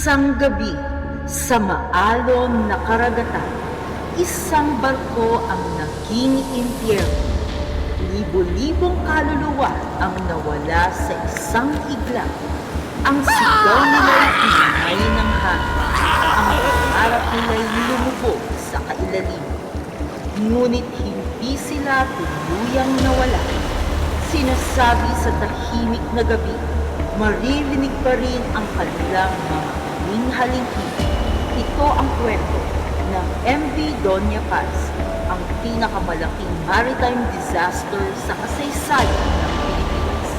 Isang gabi sa maalon na karagatan, isang barko ang naging impyerno. Libo-libong kaluluwa ang nawala sa isang iglap. Ang sigaw nila'y hinay ng hangin. Ang pangarap nila'y lumubog sa kailalim. Ngunit hindi sila tuluyang nawala. Sinasabi sa tahimik na gabi, maririnig pa rin ang kanilang mga huling halingkid. Ito ang kwento ng MV Doña Paz, ang pinakamalaking maritime disaster sa kasaysayan ng Pilipinas.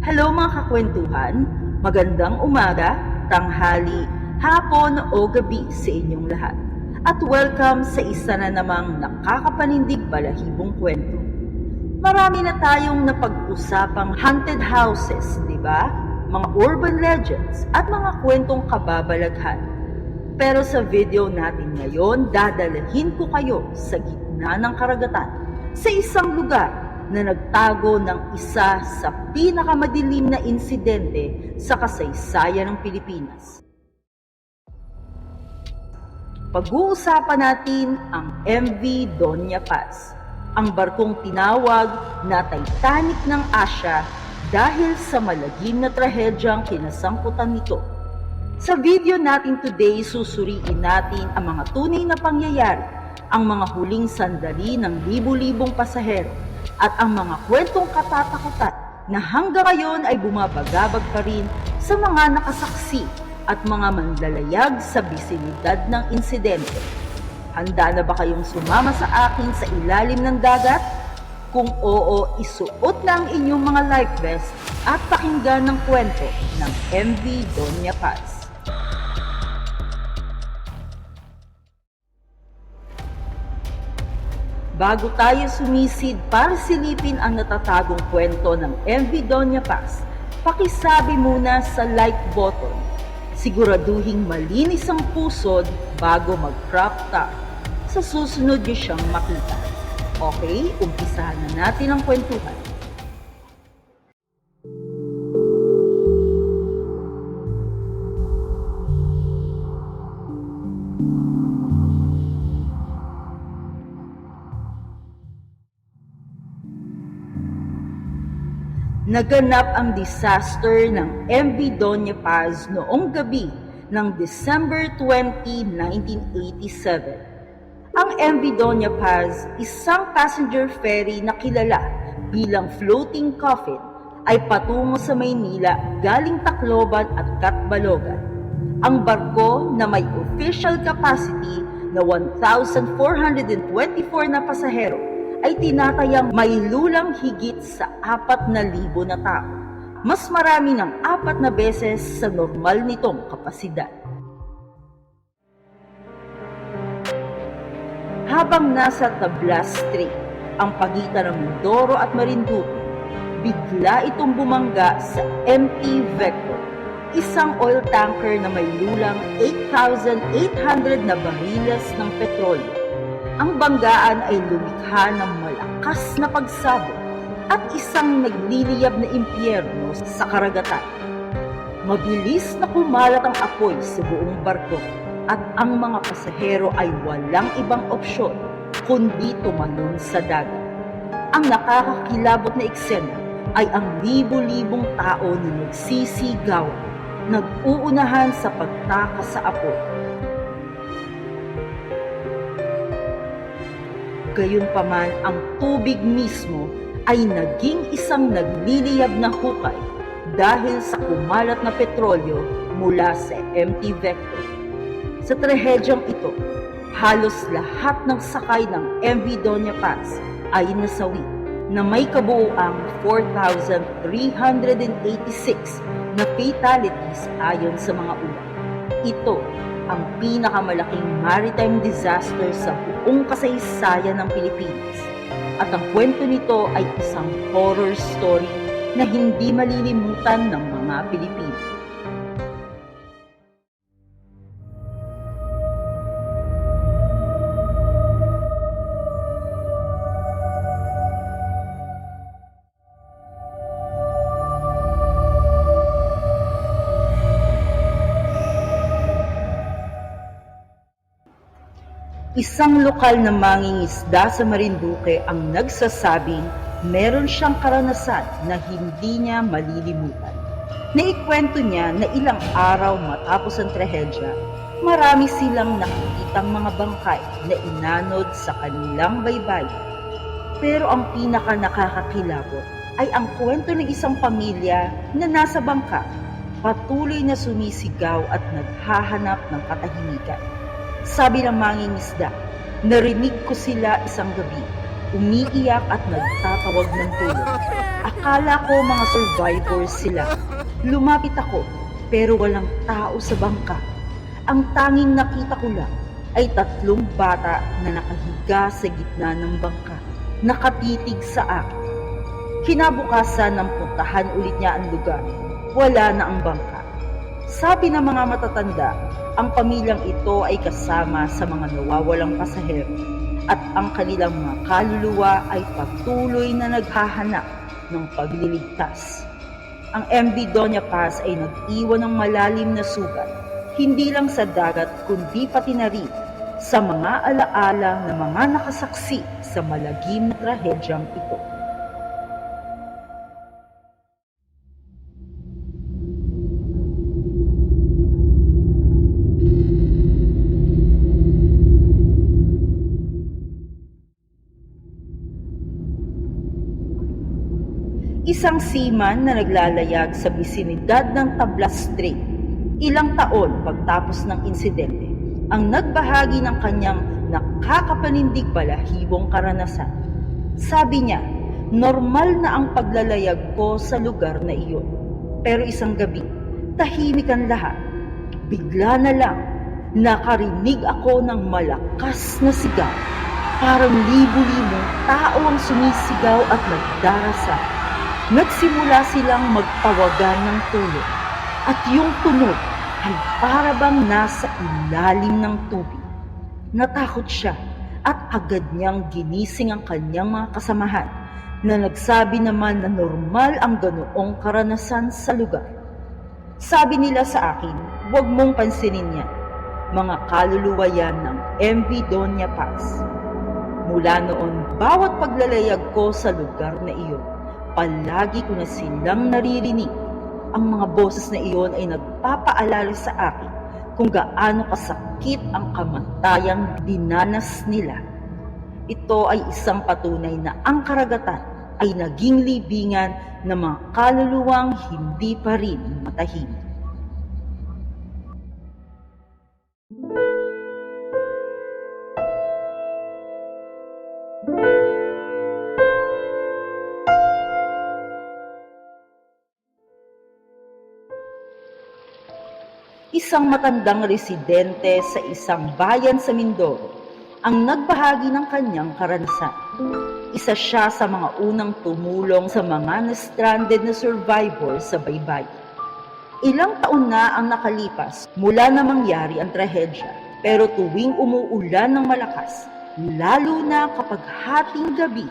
Hello mga kakwentuhan, magandang umaga, tanghali, hapon o gabi sa inyong lahat. At welcome sa isa na namang nakakapanindig balahibong kwento. Marami na tayong napag-usapang haunted houses, di ba? Mga urban legends at mga kwentong kababalaghan. Pero sa video natin ngayon, dadalahin ko kayo sa gitna ng karagatan sa isang lugar na nagtago ng isa sa pinakamadilim na insidente sa kasaysayan ng Pilipinas. Pag-uusapan natin ang MV Doña Paz, ang barkong tinawag na Titanic ng Asya dahil sa malagim na trahedyang kinasangkutan nito. Sa video natin today, susuriin natin ang mga tunay na pangyayari, ang mga huling sandali ng libu-libong pasahero, at ang mga kwentong katatakutan na hanggang ngayon ay bumabagabag pa rin sa mga nakasaksi at mga manlalayag sa bisilidad ng insidente. Handa na ba kayong sumama sa akin sa ilalim ng dagat? Kung oo, isuot na ang inyong mga life vest at pakinggan ng kwento ng MV Doña Paz. Bago tayo sumisid para silipin ang natatagong kwento ng MV Doña Paz, pakisabi muna sa like button. Siguraduhing malinis ang pusod bago mag-crop top. Sa susunod niyo siyang makita. Okay, umpisahan na natin ang kwentuhan. Naganap ang disaster ng MV Doña Paz noong gabi ng December 20, 1987. Ang MV Doña Paz, isang passenger ferry na kilala bilang floating coffin, ay patungo sa Maynila galing Tacloban at Catbalogan. Ang barko na may official capacity na 1,424 na pasahero ay tinatayang may lulang higit sa apat na libo na tao. Mas marami ng apat na beses sa normal nitong kapasidad. Habang nasa Tablas Strait, ang pagitan ng Mindoro at Marinduque, bigla itong bumangga sa MT Vector, isang oil tanker na may lulang 8,800 na bariles ng petrolyo ang banggaan ay lumikha ng malakas na pagsabog at isang nagliliyab na impyerno sa karagatan. Mabilis na kumalat ang apoy sa buong barko at ang mga pasahero ay walang ibang opsyon kundi tumalon sa dagat. Ang nakakakilabot na eksena ay ang libo-libong tao na nagsisigaw, nag-uunahan sa pagtakas sa apoy Gayunpaman, ang tubig mismo ay naging isang nagliliyab na hukay dahil sa kumalat na petrolyo mula sa MT Vector. Sa trahedyang ito, halos lahat ng sakay ng MV Doña Paz ay nasawi na may kabuuang 4,386 na fatalities ayon sa mga ulat. Ito ang pinakamalaking maritime disaster sa buong kasaysayan ng Pilipinas. At ang kwento nito ay isang horror story na hindi malilimutan ng mga Pilipino. Isang lokal na mangingisda sa Marinduque ang nagsasabing meron siyang karanasan na hindi niya malilimutan. Naikwento niya na ilang araw matapos ang trahedya, marami silang nakikitang mga bangkay na inanod sa kanilang baybayin. Pero ang pinaka nakakakilabot ay ang kwento ng isang pamilya na nasa bangka, patuloy na sumisigaw at naghahanap ng katahimikan. Sabi ng mangingisda, narinig ko sila isang gabi, umiiyak at nagtatawag ng tulong. Akala ko mga survivors sila. Lumapit ako, pero walang tao sa bangka. Ang tanging nakita ko lang ay tatlong bata na nakahiga sa gitna ng bangka, nakatitig sa akin. Kinabukasan ng puntahan ulit niya ang lugar, wala na ang bangka. Sabi ng mga matatanda, ang pamilyang ito ay kasama sa mga nawawalang pasahero at ang kanilang mga kaluluwa ay patuloy na naghahanap ng pagliligtas. Ang MV Doña Paz ay nag-iwan ng malalim na sugat, hindi lang sa dagat kundi pati na rin sa mga alaala ng mga nakasaksi sa malagim na trahedyang ito. Isang seaman na naglalayag sa bisinidad ng Tablas Strait. Ilang taon pagtapos ng insidente, ang nagbahagi ng kanyang nakakapanindig balahibong karanasan. Sabi niya, normal na ang paglalayag ko sa lugar na iyon. Pero isang gabi, tahimik ang lahat. Bigla na lang, nakarinig ako ng malakas na sigaw. Parang libo-libong tao ang sumisigaw at nagdarasal. Nagsimula silang magtawagan ng tulong at yung tunog ay para nasa ilalim ng tubig. Natakot siya at agad niyang ginising ang kanyang mga kasamahan na nagsabi naman na normal ang ganoong karanasan sa lugar. Sabi nila sa akin, huwag mong pansinin yan. Mga kaluluwa yan ng MV Doña Paz. Mula noon, bawat paglalayag ko sa lugar na iyon, palagi ko na silang naririnig. Ang mga boses na iyon ay nagpapaalala sa akin kung gaano kasakit ang kamatayang dinanas nila. Ito ay isang patunay na ang karagatan ay naging libingan ng mga kaluluwang hindi pa rin matahimik. Isang matandang residente sa isang bayan sa Mindoro ang nagbahagi ng kanyang karanasan. Isa siya sa mga unang tumulong sa mga na-stranded na survivors sa baybay. Ilang taon na ang nakalipas mula na mangyari ang trahedya, pero tuwing umuulan ng malakas, lalo na kapag hating gabi,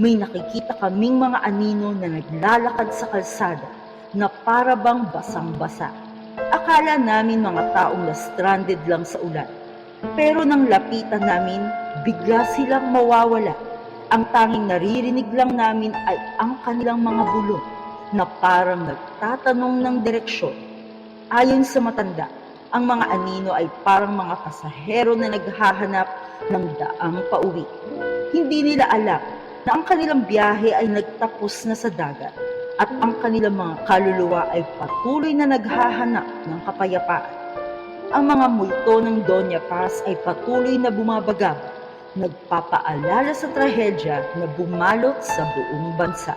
may nakikita kaming mga anino na naglalakad sa kalsada na para bang basang-basa. Akala namin mga taong na stranded lang sa ulan. Pero nang lapitan namin, bigla silang mawawala. Ang tanging naririnig lang namin ay ang kanilang mga bulong na parang nagtatanong ng direksyon. Ayon sa matanda, ang mga anino ay parang mga pasahero na naghahanap ng daang pauwi. Hindi nila alam na ang kanilang biyahe ay nagtapos na sa dagat at ang kanilang mga kaluluwa ay patuloy na naghahanap ng kapayapaan. Ang mga multo ng Doña Paz ay patuloy na bumabagab, nagpapaalala sa trahedya na bumalot sa buong bansa.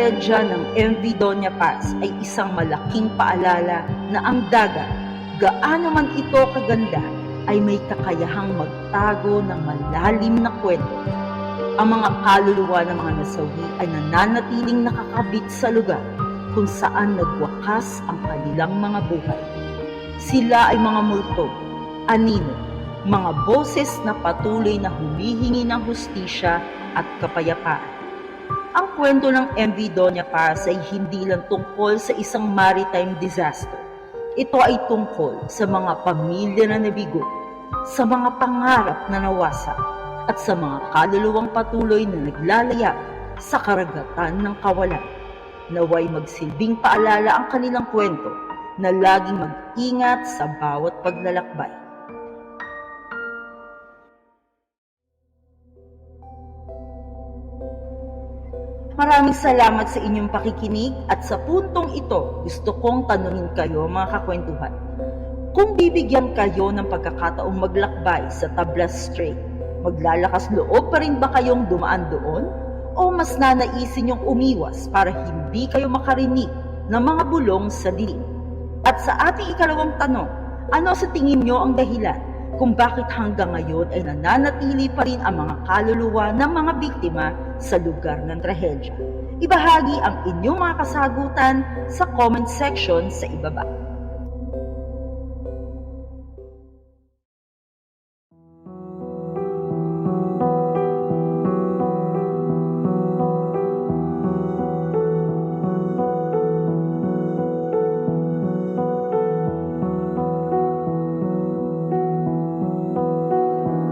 Trahedya ng MV Doña Paz ay isang malaking paalala na ang dagat, gaano man ito kaganda, ay may kakayahang magtago ng malalim na kwento. Ang mga kaluluwa ng mga nasawi ay nananatiling nakakabit sa lugar kung saan nagwakas ang kanilang mga buhay. Sila ay mga multo anino, mga boses na patuloy na humihingi ng hustisya at kapayapaan. Ang kwento ng MV Doña Paz ay hindi lang tungkol sa isang maritime disaster. Ito ay tungkol sa mga pamilya na nabigo, sa mga pangarap na nawasak, at sa mga kaluluwang patuloy na naglalayag sa karagatan ng kawalan. Naway magsilbing paalala ang kanilang kwento na laging mag-ingat sa bawat paglalakbay. Maraming salamat sa inyong pakikinig at sa puntong ito gusto kong tanungin kayo mga kakwentuhan. Kung bibigyan kayo ng pagkakataong maglakbay sa Tablas Strait, maglalakas loob pa rin ba kayong dumaan doon? O mas nanaisin yung umiwas para hindi kayo makarinig ng mga bulong sa dilim? At sa ating ikalawang tanong, ano sa tingin nyo ang dahilan kung bakit hanggang ngayon ay nananatili pa rin ang mga kaluluwa ng mga biktima sa lugar ng trahedya? Ibahagi ang inyong mga kasagutan sa comment section sa ibaba.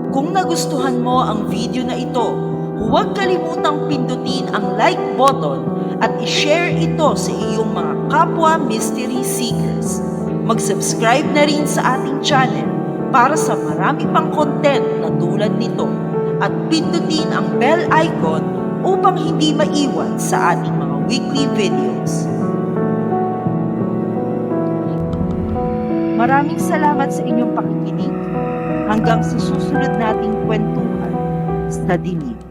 Kung nagustuhan mo ang video na ito, huwag kalimutang pindutin ang like button at i-share ito sa iyong mga kapwa mystery seekers. Mag-subscribe na rin sa ating channel para sa marami pang content na tulad nito at pindutin ang bell icon upang hindi maiwan sa ating mga weekly videos. Maraming salamat sa inyong pakikinig. Hanggang sa susunod nating kwentuhan sa dilim.